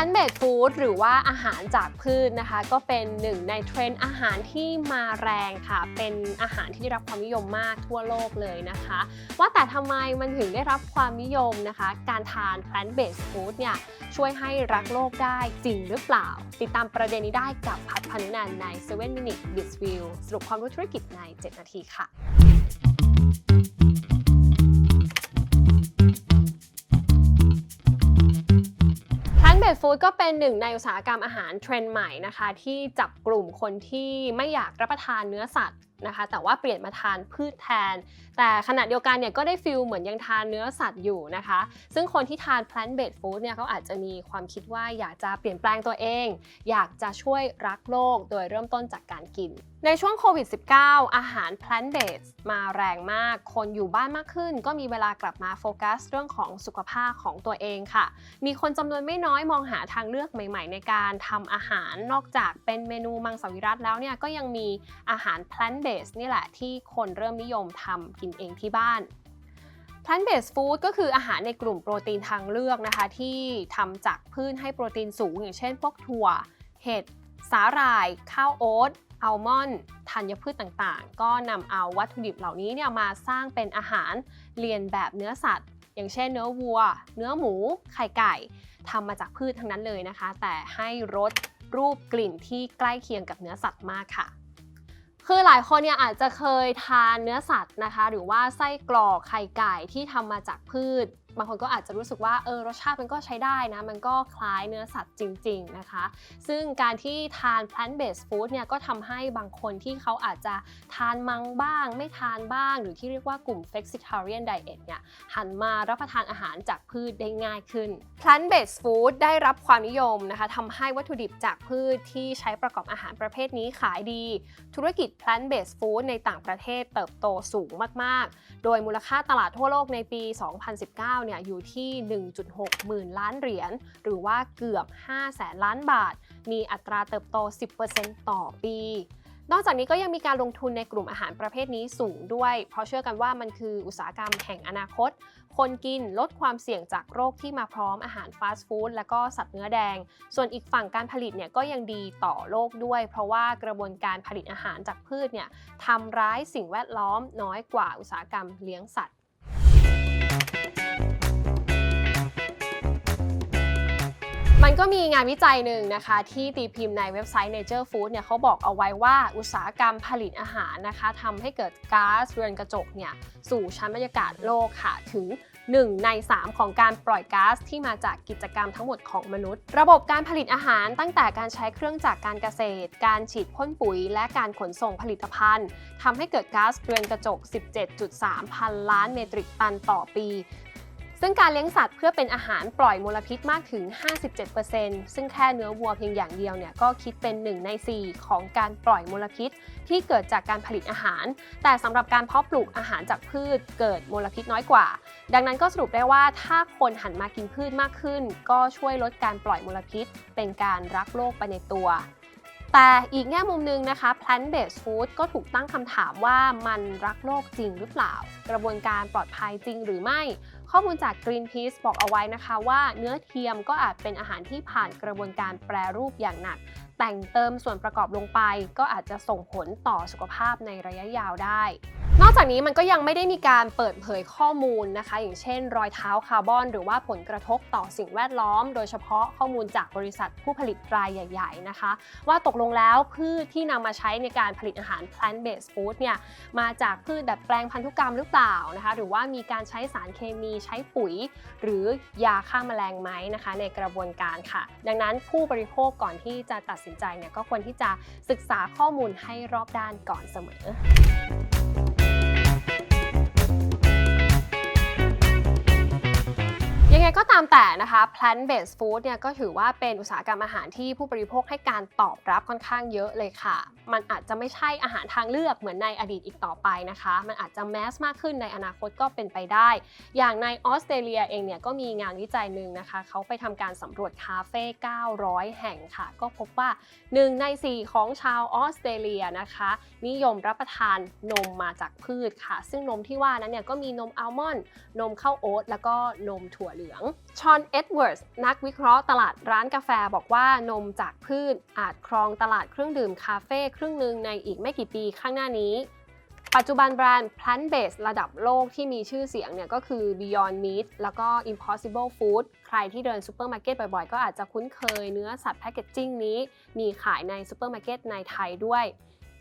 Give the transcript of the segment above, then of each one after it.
plant based food หรือว่าอาหารจากพืชนะคะ ก็เป็นหนึ่งในเทรนด์อาหารที่มาแรงค่ะ เป็นอาหารที่ได้รับความนิยมมากทั่วโลกเลยนะคะ ว่าแต่ทำไมมันถึงได้รับความนิยมนะคะ การทาน plant based food เนี่ยช่วยให้รักโลกได้จริงหรือเปล่า ติดตามประเด็นนี้ได้กับพัฒพานุนันท์ใน 7 Minute b i z View สรุปความรู้ธุรกิจใน 7 นาทีค่ะ ก็เป็นหนึ่งในอุตสาหกรรมอาหารเทรนด์ใหม่นะคะ ที่จับกลุ่มคนที่ไม่อยากรับประทานเนื้อสัตว์นะคะ แต่ว่าเปลี่ยนมาทานพืชแทน แต่ขณะเดียวกันเนี่ยก็ได้ฟิลเหมือนยังทานเนื้อสัตว์อยู่นะคะ ซึ่งคนที่ทาน plant based food เนี่ยเขาอาจจะมีความคิดว่าอยากจะเปลี่ยนแปลงตัวเอง อยากจะช่วยรักโลกโดยเริ่มต้นจากการกินในช่วงโควิด -19 อาหาร plant based มาแรงมาก คนอยู่บ้านมากขึ้น ก็มีเวลากลับมาโฟกัสเรื่องของสุขภาพของตัวเองค่ะ มีคนจำนวนไม่น้อยมองหาทางเลือกใหม่ๆ ในการทำอาหาร นอกจากเป็นเมนูมังสวิรัตแล้วเนี่ย ก็ยังมีอาหาร plant based นี่แหละที่คนเริ่มนิยมทำกินเองที่บ้าน plant based food ก็คืออาหารในกลุ่มโปรตีนทางเลือกนะคะ ที่ทำจากพืชให้โปรตีนสูง อย่างเช่นพวกถั่ว เห็ด สาหร่าย ข้าวโอ๊ต อัลมอนด์ธัญพืชต่างๆ ก็นำเอาวัตถุดิบเหล่านี้เนี่ยมาสร้างเป็นอาหารเรียนแบบเนื้อสัตว์ อย่างเช่นเนื้อวัว เนื้อหมู ไข่ไก่ทำมาจากพืชทั้งนั้นเลยนะคะ แต่ให้รสรูปกลิ่นที่ใกล้เคียงกับเนื้อสัตว์มากค่ะคือหลายคนเนี่ยอาจจะเคยทานเนื้อสัตว์นะคะ หรือว่าไส้กรอกไข่ไก่ที่ทำมาจากพืช บางคนก็อาจจะรู้สึกว่าเออรสชาติมันก็ใช้ได้นะ มันก็คล้ายเนื้อสัตว์จริง ๆนะคะ ซึ่งการที่ทาน plant based food เนี่ยก็ทำให้บางคนที่เขาอาจจะทานมังบ้าง ไม่ทานบ้าง หรือที่เรียกว่ากลุ่ม flexitarian diet เนี่ยหันมารับประทานอาหารจากพืชได้ง่ายขึ้น plant based food ได้รับความนิยมนะคะทำให้วัตถุดิบจากพืชที่ใช้ประกอบอาหารประเภทนี้ขายดี ธุรกิจ plant based food ในต่างประเทศเติบโตสูงมาก ๆ โดยมูลค่าตลาดทั่วโลกในปี 2019เนี่ยอยู่ที่ 1.6 หมื่นล้านเหรียญ หรือว่าเกือบ 5 แสนล้านบาท มีอัตราเติบโต 10%ต่อปี นอกจากนี้ก็ยังมีการลงทุนในกลุ่มอาหารประเภทนี้สูงด้วย เพราะเชื่อกันว่ามันคืออุตสาหกรรมแห่งอนาคต คนกินลดความเสี่ยงจากโรคที่มาพร้อมอาหารฟาสต์ฟู้ดและก็สัตว์เนื้อแดง ส่วนอีกฝั่งการผลิตเนี่ยก็ยังดีต่อโลกด้วย เพราะว่ากระบวนการผลิตอาหารจากพืชเนี่ยทำร้ายสิ่งแวดล้อมน้อยกว่าอุตสาหกรรมเลี้ยงสัตว์ มันก็มีงานวิจัยหนึ่งนะคะ ที่ตีพิมพ์ในเว็บไซต์ Nature Food เนี่ยเขาบอกเอาไว้ว่าอุตสาหกรรมผลิตอาหารนะคะทำให้เกิดก๊าซเรือนกระจกเนี่ยสู่ชั้นบรรยากาศโลกค่ะถึง1ใน 3 ของการปล่อยก๊าซที่มาจากกิจกรรมทั้งหมดของมนุษย์ ระบบการผลิตอาหารตั้งแต่การใช้เครื่องจักรการเกษตร การฉีดพ่นปุ๋ย และการขนส่งผลิตภัณฑ์ทำให้เกิดก๊าซเรือนกระจก 17.3 พันล้านเมตริกตันต่อปี ซึ่งการเลี้ยงสัตว์เพื่อเป็นอาหารปล่อยมลพิษมากถึง 57%ซึ่งแค่เนื้อวัวเพียงอย่างเดียวเนี่ยก็คิดเป็น 1 ใน 4 ของการปล่อยมลพิษ ที่เกิดจากการผลิตอาหาร แต่สำหรับการเพาะปลูกอาหารจากพืชเกิดมลพิษน้อยกว่า ดังนั้นก็สรุปได้ว่าถ้าคนหันมากินพืชมากขึ้น ก็ช่วยลดการปล่อยมลพิษ เป็นการรักโลกไปในตัวแต่อีกแง่มุมหนึงนะคะ plant based food ก็ถูกตั้งคำถามว่ามันรักโลกจริงหรือเปล่า กระบวนการปลอดภัยจริงหรือไม่ ข้อมูลจาก Greenpeace บอกเอาไว้นะคะว่าเนื้อเทียมก็อาจเป็นอาหารที่ผ่านกระบวนการแปรรูปอย่างหนัก แต่งเติมส่วนประกอบลงไป ก็อาจจะส่งผลต่อสุขภาพในระยะยาวได้ นอกจากนี้มันก็ยังไม่ได้มีการเปิดเผยข้อมูลนะคะ อย่างเช่น รอยเท้าคาร์บอน หรือว่าผลกระทบต่อสิ่งแวดล้อม โดยเฉพาะข้อมูลจากบริษัทผู้ผลิตรายใหญ่ ๆ นะคะ ว่าตกลงแล้วพืชที่นำมาใช้ในการผลิตอาหาร plant based food เนี่ยมาจากพืชดัดแปลงพันธุกรรมหรือเปล่านะคะ หรือว่ามีการใช้สารเคมีใช้ปุ๋ย หรือยาฆ่าแมลงไหมนะคะ ในกระบวนการค่ะ ดังนั้นผู้บริโภคก่อนที่จะตัดสินใจเนี่ยก็ควรที่จะศึกษาข้อมูลให้รอบด้านก่อนเสมอ ยังไงก็ตามแต่นะคะ plant based food เนี่ยก็ถือว่าเป็นอุตสาหกรรมอาหารที่ผู้บริโภคให้การตอบรับค่อนข้างเยอะเลยค่ะ มันอาจจะไม่ใช่อาหารทางเลือกเหมือนในอดีตอีกต่อไปนะคะ มันอาจจะแมสมากขึ้นในอนาคตก็เป็นไปได้ อย่างในออสเตรเลียเองเนี่ยก็มีงานวิจัยหนึ่งนะคะ เขาไปทำการสำรวจคาเฟ่ 900 แห่งค่ะ ก็พบว่า 1 ใน 4 ของชาวออสเตรเลียนะคะ นิยมรับประทานนมมาจากพืชค่ะ ซึ่งนมที่ว่านั้นเนี่ยก็มีนมอัลมอนด์นมข้าวโอ๊ตแล้วก็นมถั่วเหลือง ชอน เอ็ดเวิร์ดนักวิเคราะห์ตลาดร้านกาแฟบอกว่านมจากพืชอาจครองตลาดเครื่องดื่มคาเฟ่ครึ่งหนึ่งในอีกไม่กี่ปีข้างหน้านี้ ปัจจุบันแบรนด์ plant based ระดับโลกที่มีชื่อเสียงเนี่ยก็คือ Beyond Meat แล้วก็ Impossible Food ใครที่เดินซูเปอร์มาร์เก็ตบ่อยๆ ก็อาจจะคุ้นเคยเนื้อสัตว์แพคเกจจิ้งนี้ มีขายในซูเปอร์มาร์เก็ตในไทยด้วย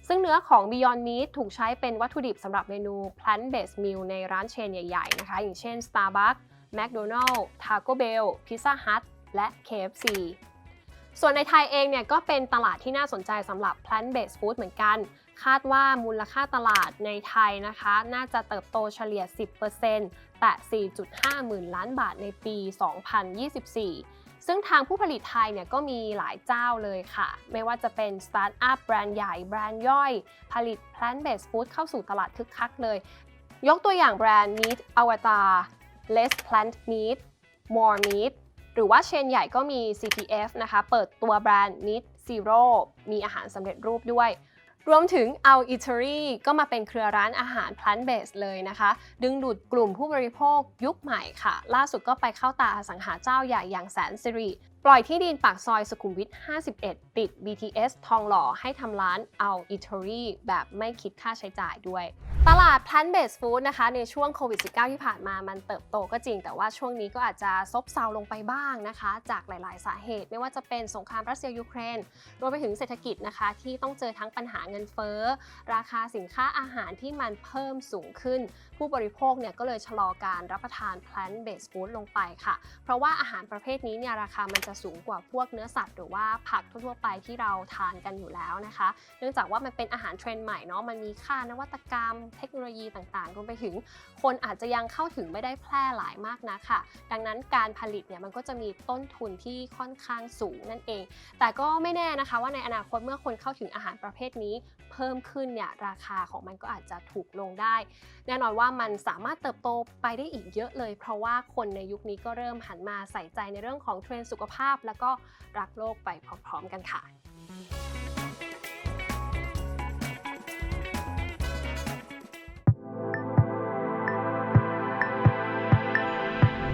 ซึ่งเนื้อของ Beyond Meat ถูกใช้เป็นวัตถุดิบสำหรับเมนู plant based meal ในร้านเชนใหญ่ ๆ นะคะ อย่างเช่น Starbucks McDonald's Taco Bell Pizza Hut และ KFC ส่วนในไทยเองเนี่ยก็เป็นตลาดที่น่าสนใจสำหรับ plant based food เหมือนกัน คาดว่ามูลค่าตลาดในไทยนะคะ น่าจะเติบโตเฉลี่ย 10%แต่ 4.5 หมื่นล้านบาทในปี 2024 ซึ่งทางผู้ผลิตไทยเนี่ยก็มีหลายเจ้าเลยค่ะ ไม่ว่าจะเป็นสตาร์ทอัพแบรนด์ใหญ่แบรนด์ย่อย ผลิต plant based food เข้าสู่ตลาดคึกคักเลย ยกตัวอย่างแบรนด์ Meat Avatar Less Plant Meat More Meat หรือว่าเชนใหญ่ก็มี CPF นะคะ เปิดตัวแบรนด์ Meat Zero มีอาหารสำเร็จรูปด้วย รวมถึง Our Eatery ก็มาเป็นเครือร้านอาหาร plant based เลยนะคะ ดึงดูดกลุ่มผู้บริโภคยุคใหม่ค่ะ ล่าสุดก็ไปเข้าตาอสังหาเจ้าใหญ่อย่างแสนสิริปล่อยที่ดินปากซอยสุขุมวิท 51 ติด BTS ทองหล่อให้ทำร้าน Our Eatery แบบไม่คิดค่าใช้จ่ายด้วย ตลาด plant based food นะคะ ในช่วงโควิด -19 ที่ผ่านมามันเติบโตก็จริง แต่ว่าช่วงนี้ก็อาจจะซบเซาลงไปบ้างนะคะ จากหลาย ๆ สาเหตุ ไม่ว่าจะเป็นสงครามรัสเซียยูเครน รวมไปถึงเศรษฐกิจนะคะ ที่ต้องเจอทั้งปัญหาเงินเฟ้อ ราคาสินค้าอาหารที่มันเพิ่มสูงขึ้น ผู้บริโภคเนี่ยก็เลยชะลอการรับประทาน plant based food ลงไปค่ะ เพราะว่าอาหารประเภทนี้เนี่ยราคามันจะสูงกว่าพวกเนื้อสัตว์ หรือว่าผักทั่วๆไปที่เราทานกันอยู่แล้วนะคะ เนื่องจากว่ามันเป็นอาหารเทรนด์ใหม่เนาะมันมีค่านวัตกรรม เทคโนโลยีต่างๆรวมไปถึง คนอาจจะยังเข้าถึงไม่ได้แพร่หลายมากนะค่ะ ดังนั้นการผลิตเนี่ยมันก็จะมีต้นทุนที่ค่อนข้างสูงนั่นเอง แต่ก็ไม่แน่นะคะว่าในอนาคตเมื่อคนเข้าถึงอาหารประเภทนี้เพิ่มขึ้นเนี่ยราคาของมันก็อาจจะถูกลงได้ แน่นอนว่ามันสามารถเติบโตไปได้อีกเยอะเลย เพราะว่าคนในยุคนี้ก็เริ่มหันมาใส่ใจในเรื่องของเทรนด์สุขภาพ แล้วก็รักโลกไปพร้อมๆกันค่ะ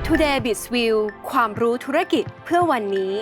Today b i z View ความรู้ธุรกิจเพื่อวันนี้